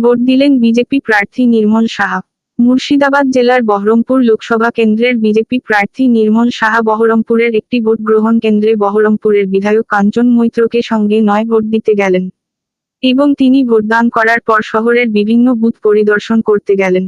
Vote দিলেন BJP প্রার্থী নির্মল সাহা। মুর্শিদাবাদ জেলার বহরমপুর লোকসভা কেন্দ্রের বিজেপি প্রার্থী নির্মল সাহা বহরমপুরের একটি ভোট গ্রহণ কেন্দ্রে বহরমপুরের বিধায়ক কাঞ্চন মৈত্রকে সঙ্গে নয় ভোট দিতে গেলেন এবং তিনি ভোটদান করার পর শহরের বিভিন্ন বুথ পরিদর্শন করতে গেলেন।